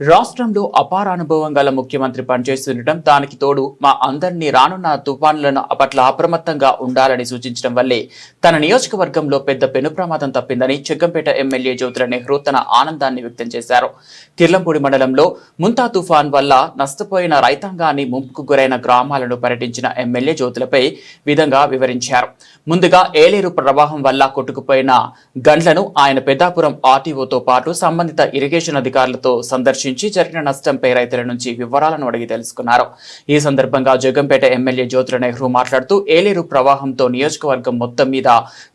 రాష్ట్రంలో అపార అనుభవం గల ముఖ్యమంత్రి పనిచేస్తుండటం దానికి తోడు మా అందరినీ రానున్న తుఫానులను పట్ల అప్రమత్తంగా ఉండాలని సూచించడం వల్లే తన నియోజకవర్గంలో పెద్ద పెను ప్రమాదం తప్పిందని చెగ్గంపేట ఎమ్మెల్యే జ్యోతుల నెహ్రూ తన ఆనందాన్ని వ్యక్తం చేశారు. కిర్లంపూడి మండలంలో ముంతా తుఫాన్ వల్ల నష్టపోయిన రైతాంగాన్ని ముంపుకు గురైన గ్రామాలను పర్యటించిన ఎమ్మెల్యే జ్యోతులపై విధంగా వివరించారు. ముందుగా ఏలేరు ప్రవాహం వల్ల కొట్టుకుపోయిన గండ్లను ఆయన పెద్దాపురం ఆర్టీఓతో పాటు సంబంధిత ఇరిగేషన్ అధికారులతో సందర్శించి జరిగిన నష్టంపై రైతుల నుంచి వివరాలను అడిగి తెలుసుకున్నారు. ఈ సందర్భంగా జగంపేట ఎమ్మెల్యే జ్యోతుల నెహ్రూ మాట్లాడుతూ ఏలేరు ప్రవాహంతో నియోజకవర్గం మొత్తం మీద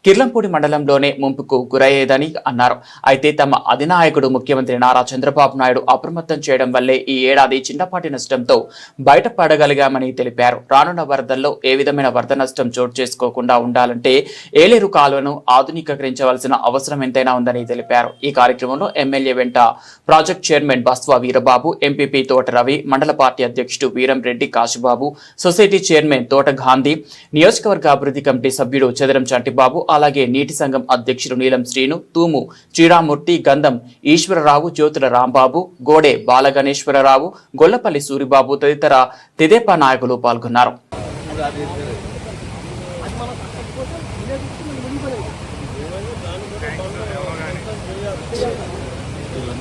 కిర్లంపూడి మండలంలోనే ముంపుకు గురయ్యేదని అన్నారు. అయితే తమ అధినాయకుడు ముఖ్యమంత్రి నారా చంద్రబాబు నాయుడు అప్రమత్తం చేయడం వల్లే ఈ ఏడాది చిన్నపాటి నష్టంతో బయటపడగలిగామని తెలిపారు. రానున్న వరదల్లో ఏ విధమైన వరద నష్టం చోటు చేసుకోకుండా ఉండాలంటే ఏలేరు కాలువను ఆధునీకరించవలసిన అవసరం ఎంతైనా ఉందని తెలిపారు. ఈ కార్యక్రమంలో ఎమ్మెల్యే వెంట project chairman Baswa Veerababu MPP Thota Ravi మండల పార్టీ అధ్యక్షుడు వీరం రెడ్డి కాశీబాబు సొసైటీ చైర్మన్ తోట గాంధీ నియోజకవర్గ అభివృద్ధి కమిటీ సభ్యుడు చదరం చంటిబాబు అలాగే నీటి సంఘం అధ్యక్షుడు నీలం శ్రీను తూము శ్రీరామూర్తి గంధం ఈశ్వరరావు జ్యోతుల రాంబాబు గోడే బాలగణేశ్వరరావు గొల్లపల్లి సూరిబాబు తదితర తెదేపా నాయకులు పాల్గొన్నారు.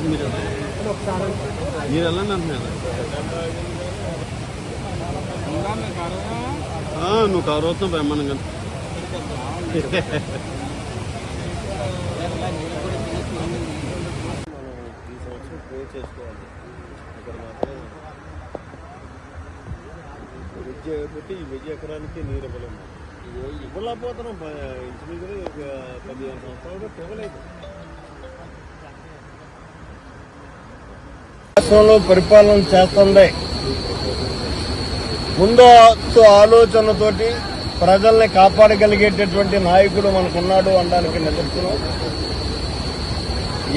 మీరు మీరు వెళ్ళండి అంటున్నాను నువ్వు కారు వస్తాం బ్రహ్మాండంగా ఈ సంవత్సరం చేసుకోవాలి ఇక్కడ మాత్రం వెజ్ చేయకపోతే ఈ వెజ్ ఎకరానికి నీరు ఇవ్వలేము ఇవ్వలేకపోతున్నాం ఇంచుమించు ఒక పదిహేను సంవత్సరాలుగా ఇవ్వలేదు రాష్ట్రంలో పరిపాలన చేస్తుంది. ముందు ఆలోచనతోటి ప్రజల్ని కాపాడగలిగేటటువంటి నాయకుడు మనకున్నాడు అనడానికి నిదర్శనం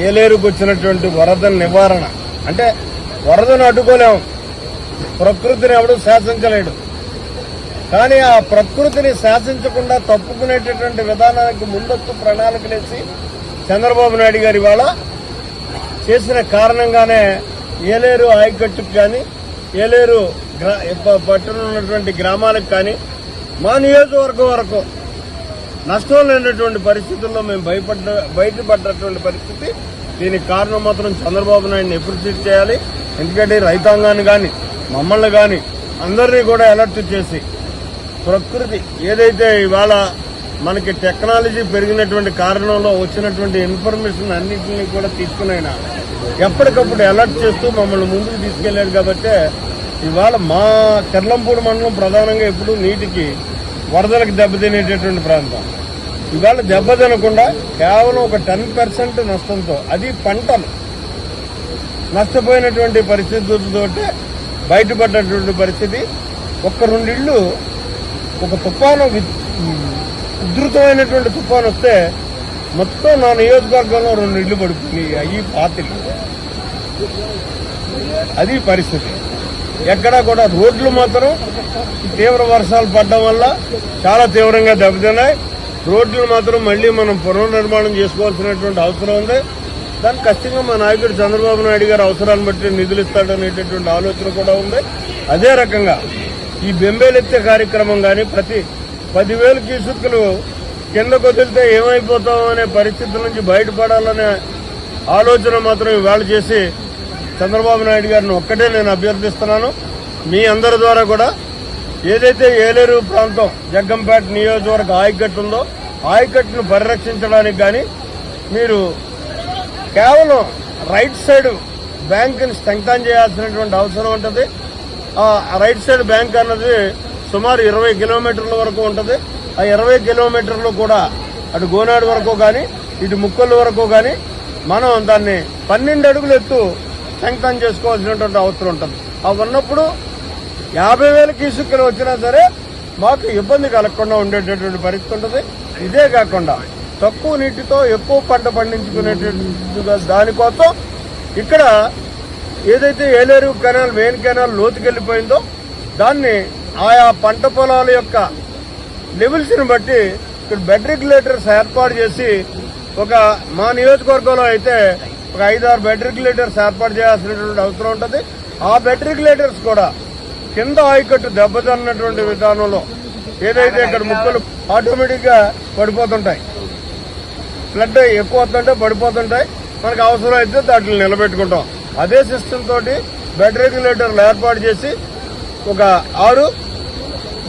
ఏలేరుకు వచ్చినటువంటి వరద నివారణ. అంటే వరదను అడ్డుకోలేము. ప్రకృతిని ఎవడు శాసించలేడు. కానీ ఆ ప్రకృతిని శాసించకుండా తప్పుకునేటటువంటి విధానానికి ముందస్తు ప్రణాళికలేసి చంద్రబాబు నాయుడు గారి ఇవాళ చేసిన కారణంగానే ఏలేరు ఆయకట్టుకు కానీ ఏలేరు గ్రా ఉన్నటువంటి గ్రామాలకు కానీ మా నియోజకవర్గం వరకు నష్టం లేనటువంటి పరిస్థితుల్లో మేము భయపడ్డ బయటపడ్డటువంటి పరిస్థితి. దీనికి కారణం మాత్రం చంద్రబాబు నాయుడిని అప్రిషియేట్ చేయాలి? ఎందుకంటే రైతాంగాన్ని కానీ మమ్మల్ని కానీ అందరినీ కూడా అలర్ట్ చేసి ప్రకృతి ఏదైతే ఇవాళ మనకి టెక్నాలజీ పెరిగినటువంటి కారణంలో వచ్చినటువంటి ఇన్ఫర్మేషన్ అన్నింటినీ కూడా తీసుకునైనా ఎప్పటికప్పుడు అలర్ట్ చేస్తూ మమ్మల్ని ముందుకు తీసుకెళ్ళాడు కాబట్టి ఇవాళ మా కెర్లంపూడి మండలం ప్రధానంగా ఎప్పుడు నీటికి వరదలకు దెబ్బతినేటటువంటి ప్రాంతం. ఇవాళ దెబ్బ తినకుండా కేవలం ఒక టెన్ పర్సెంట్ నష్టంతో అది పంటలు. నష్టపోయినటువంటి పరిస్థితులతో బయటపడ్డటువంటి పరిస్థితి. ఒక్క రెండిళ్ళు ఒక తుఫాను ఉధృతమైనటువంటి తుఫాను వస్తే మొత్తం నా నియోజకవర్గంలో రెండు ఇళ్ళు పడిపోయి అవి పాతిళ్ళు. అది పరిస్థితి. ఎక్కడా కూడా రోడ్లు మాత్రం తీవ్ర వర్షాలు పడడం వల్ల చాలా తీవ్రంగా దెబ్బతిన్నాయి. రోడ్లు మాత్రం మళ్ళీ మనం పునర్నిర్మాణం చేసుకోవాల్సినటువంటి అవసరం ఉంది. దానికి ఖచ్చితంగా మా నాయకుడు చంద్రబాబు నాయుడు గారు అవసరాన్ని బట్టి నిధులు ఇస్తాడనేటటువంటి ఆలోచన కూడా ఉంది. అదే రకంగా ఈ బెంబేలెత్తే కార్యక్రమం కానీ ప్రతి పదివేలు కీసుకులు కింద వదిలితే ఏమైపోతాం అనే పరిస్థితుల నుంచి బయటపడాలనే ఆలోచన మాత్రం ఇవాళ చేసి చంద్రబాబు నాయుడు గారిని ఒక్కటే నేను అభ్యర్థిస్తున్నాను. మీ అందరి ద్వారా కూడా ఏదైతే ఏలేరు ప్రాంతం జగ్గంపేట నియోజకవర్గ ఆయకట్టు ఉందో ఆయకట్టును పరిరక్షించడానికి కానీ మీరు కేవలం రైట్ సైడ్ బ్యాంకుని స్ట్రెంగ్తన్ చేయాల్సినటువంటి అవసరం ఉంటుంది. ఆ రైట్ సైడ్ బ్యాంక్ అన్నది సుమారు ఇరవై కిలోమీటర్ల వరకు ఉంటుంది. ఆ ఇరవై కిలోమీటర్లు కూడా అటు గోనాడు వరకు కానీ ఇటు ముక్కల వరకు కానీ మనం దాన్ని పన్నెండు అడుగులు ఎత్తు శంకం చేసుకోవాల్సినటువంటి అవసరం ఉంటుంది. అవి ఉన్నప్పుడు యాభై వేల కీసుకులు వచ్చినా సరే మాకు ఇబ్బంది కలగకుండా ఉండేటటువంటి పరిస్థితి ఉంటుంది. ఇదే కాకుండా తక్కువ నీటితో ఎక్కువ పంట పండించుకునేటటువంటి దానికోసం ఇక్కడ ఏదైతే ఏలేరు కెనాల్ మెయిన్ కెనాల్ లోతుకెళ్ళిపోయిందో దాన్ని ఆయా పంట పొలాల యొక్క లెవెల్స్ని బట్టి ఇక్కడ బెడ్ రెగ్యులేటర్స్ ఏర్పాటు చేసి ఒక మా నియోజకవర్గంలో అయితే ఒక ఐదు ఆరు బెడ్ రెగ్యులేటర్స్ ఏర్పాటు చేయాల్సినటువంటి అవసరం ఉంటుంది. ఆ బెడ్ రెగ్యులేటర్స్ కూడా కింద ఆయకట్టు దెబ్బతిన్నటువంటి విధానంలో ఏదైతే ఇక్కడ ముక్కలు ఆటోమేటిక్గా పడిపోతుంటాయి. ఫ్లడ్ ఎక్కువ అవుతుంటే పడిపోతుంటాయి. మనకు అవసరం అయితే వాటిని నిలబెట్టుకుంటాం. అదే సిస్టమ్ తోటి బెడ్ రెగ్యులేటర్లు ఏర్పాటు చేసి ఒక ఆరు.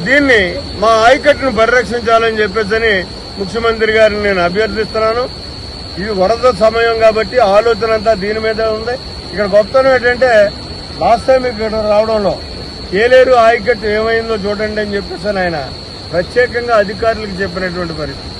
దీన్ని మా ఆయకట్టును పరిరక్షించాలని చెప్పేసి ముఖ్యమంత్రి గారిని నేను అభ్యర్థిస్తున్నాను. ఇది వరద సమయం కాబట్టి ఆలోచన అంతా దీని మీదే ఉంది. ఇక్కడ గొప్పతనం ఏంటంటే లాస్ట్ టైం ఇక్కడ రావడంలో ఏలేరు ఆయకట్టు ఏమైందో చూడండి అని చెప్పేసి ఆయన ప్రత్యేకంగా అధికారులకు చెప్పినటువంటి పరిస్థితి.